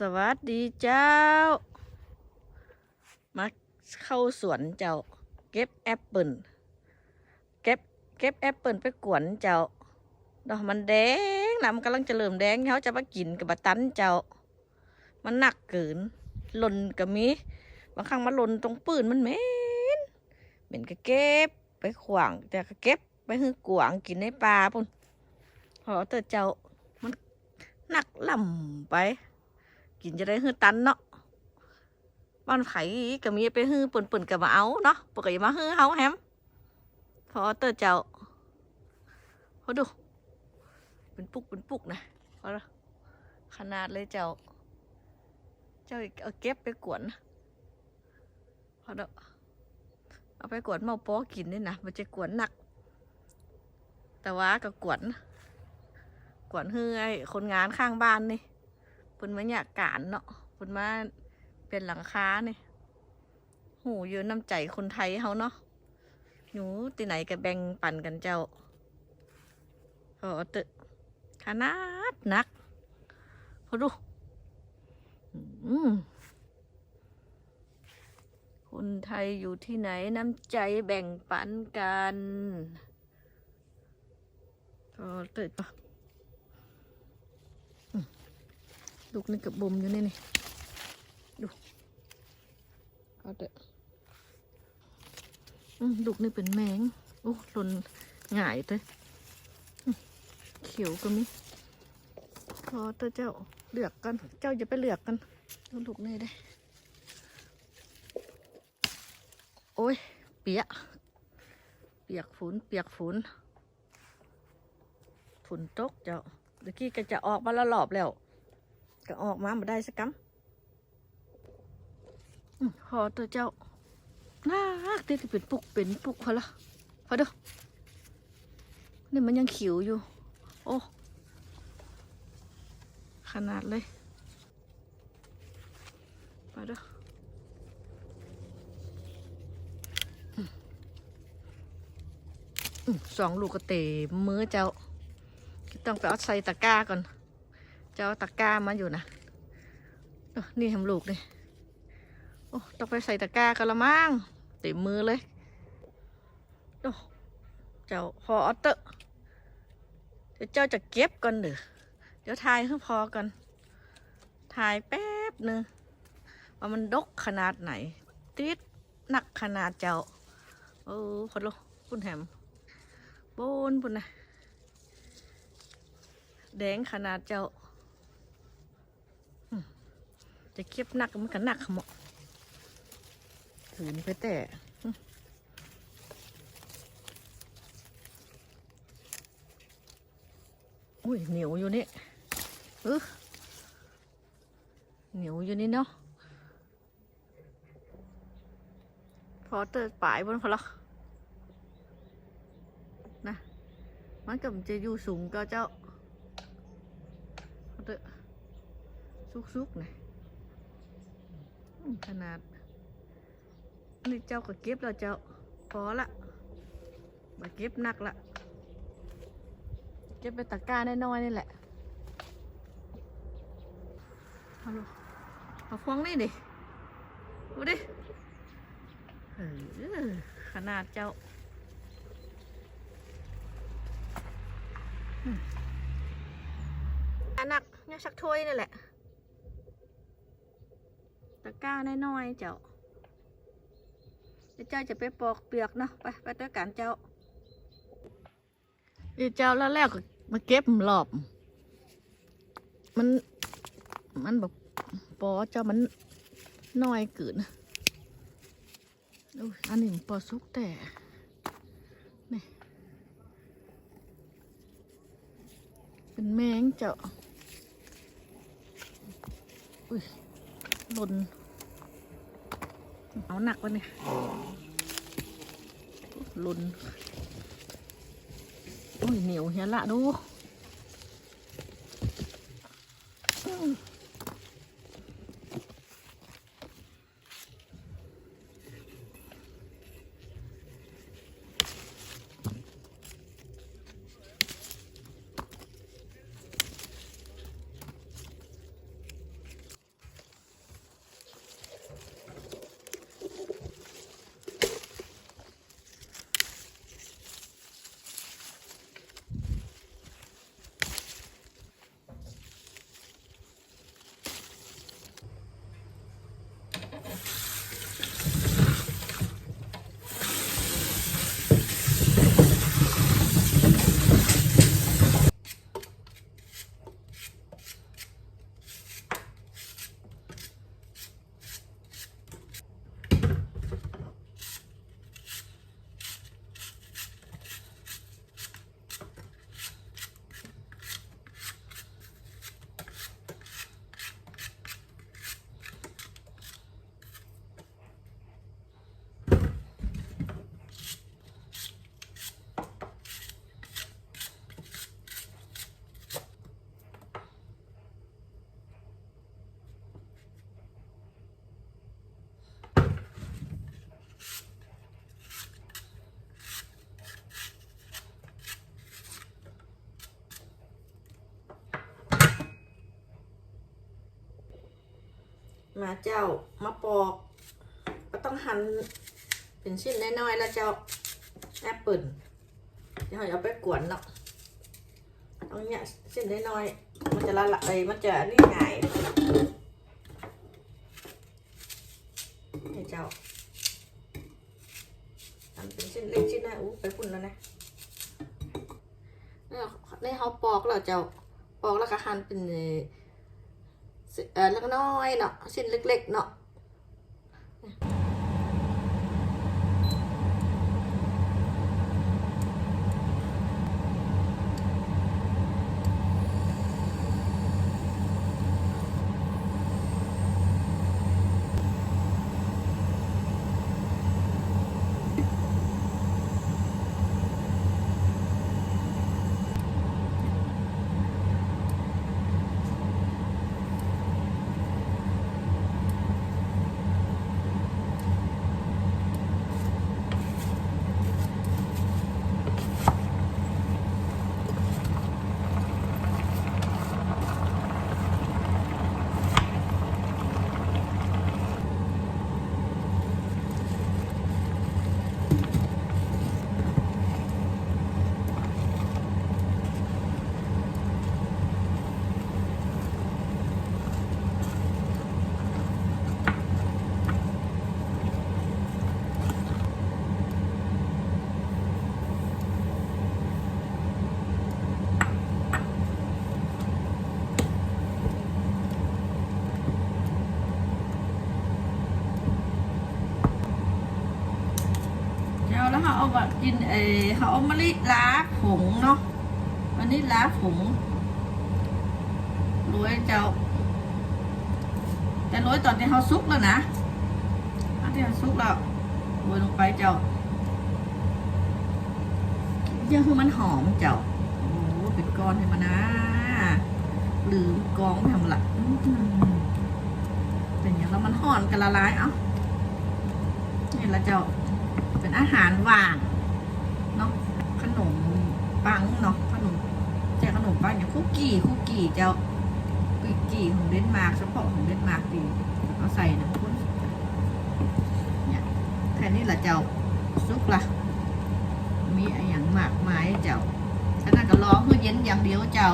สวัสดีเจ้า มาเข้าสวนเจ้า เก็บแอปเปิลเก็บเก็บแอปเปิลไปกวนเจ้าดอกมันแดงน้ำกำลังจะเริ่มแดงเขาจะมากินกับบะตันเจ้า มันหนักเกินหล่นก็มีบางครั้งมันหล่นตรงปืนมันเหม็นเหม็นก็เก็บไปขวางแต่ก็เก็บไปหือกวางกินในป่าพุ่นพอเตอเจ้ามันหนักล่ำไป กินจะได้ฮือตันเนาะบ้านไผก็มีไปฮือปุ่นปุ่นๆก็มาเอาเนาะปกติมาฮือเฮาแฮมพอเตอเจ้าเขาดู เป็นปุกเป็นปุกนะพอละขนาดเลยเจ้า เจ้าเอาเก็บไปกวนนะพอเด้อเอาไปกวนเมาโป๊กินนี่นะมันจะกวนหนัก แต่ว่าก็กวนกวนเฮือไอคนงานข้างบ้านนี่ เพิ่นมาอยากการเนาะเพิ่นมาเป็นหลังคาเนี่ยหูเยอะน้ำใจคนไทยเฮาเนาะหนูตีไหนก็แบ่งปันกันเจ้าพอตึขนาดนัก พอดูคนไทยอยู่ที่ไหนน้ำใจแบ่งปันกันพอตึปะ ลูกนี่กับบมอยู่นี่นี่ดูเอาเถอะอืมลูกนี่เป็นแมงโอ้หล่นหงายเลยเขียวก็มีพอเถอเจ้าเลือกกัน เจ้าจะไปเลือกกันดูลูกนี่ได้ โอ้ย เปียก เปียกฝนเปียกฝนฝนตกเจ้าเมื่อกี้ก็จะออกมาละรอบแล้ว ก็ออกมามาได้สักกำอืมพอตัวเจ้าน่ารักที่เป็นปุกเป็นปุกพอละพอเด้อนี่มันยังขิวอยู่ โอ้ขนาดเลยพอเด้อสองลูกกระเตะมือเจ้า ต้องไปเอาใส่ตะกร้าก่อน จะเอาตะกร้ามาอยู่นะนี่ทำลูกเลยโอ้ต้องไปใส่ตะกร้ากันละมั้งเต็มมือเลยโอ้เจ้าพอออเตอร์เดี๋ยวเจ้าจะเก็บก่อนเด้อเดี๋ยวทายให้พอกันทายแป๊บหนึ่งว่ามันดกขนาดไหน ติดหนักขนาดเจ้าเออพอดลปุ่นแหมบนปุ่นนะแดงขนาดเจ้า จะเก็บหนักมันก็หนักขโมะขืนไปแต่อืมอุ้ยเหนียวอยู่นี่เออเหนียวอยู่นี่เนาะพอเติดปลายบนพอละนะมันก็มันจะอยู่สูงก็เจ้าพอเติซุกๆนะอืม ขนาดอันนี้เจ้าก็เก็บแล้วเจ้าพอละมาเก็บหนักละเก็บไปตะกร้าน้อยๆนี่แหละเอาลูกเอาฟองนี่ดิดูดิเออขนาดเจ้าอันหนักเนี่ยชักถ้วยนี่แหละ ตะกร้าน้อยๆเจ้าเดี๋ยวเจ้าจะไปปอกเปลือกเนาะไปไปตัวกันเจ้าเดี๋ยวเจ้าแล้วแล้วก็มาเก็บหลอบ มันมันแบบปอเจ้ามันน้อยเกินอุ้ยอันนี้ปอสุกแต่นี่เป็นแมงเจ้าอุ้ย หล่นเอาหนักวะเนี่ยหล่นโอ้ยเหนียวเฮียละดู มาเจ้ามาปอก ก็ต้องหั่นเป็นชิ้นน้อยๆแล้วเจ้าแอปเปิลเดี๋ยวเราเอาไปกวนเนาะต้องเนี่ยชิ้นน้อยๆมันจะละลายมันจะนี่ง่ายให้เจ้าทำเป็นชิ้นเล็กชิ้นน้อยอู้ไปพุ่นแล้วนะเนี่ยในเขาปอกแล้วเจ้าปอกแล้วก็หั่นเป็น เอ่อเออเล็กน้อยเนาะชิ้นเล็กๆเนาะ เขาเอาแบบกินเออเขาเอามะลิล้าผงเนาะมะลิล้าผงโรยเจ้า แต่โรยตอนที่เขาซุกแล้วนะตอนที่เขาซุกแล้วโรยลงไปเจ้าเยอะคือมันหอมเจ้าโอ้เป็นก้อนให้มันนะหรือกองไปทำละอื้อหือเป็นอย่างแล้วมันห่อนกันละลายเอ้านี่ละเจ้า เป็นอาหารว่างเนาะขนมปังเนาะขนมแจกขนมปังอย่างคุกกี้คุกกี้เจ้าคุกกี้ของเดนมาร์กเฉพาะของเดนมาร์กดีเอาใส่น้ำข้นเนี่ยแค่นี้แหละเจ้าซุปละมีอะไรอย่างมากมายเจ้าขนาดก็ร้องเพื่อเย็นอย่างเดียวเจ้า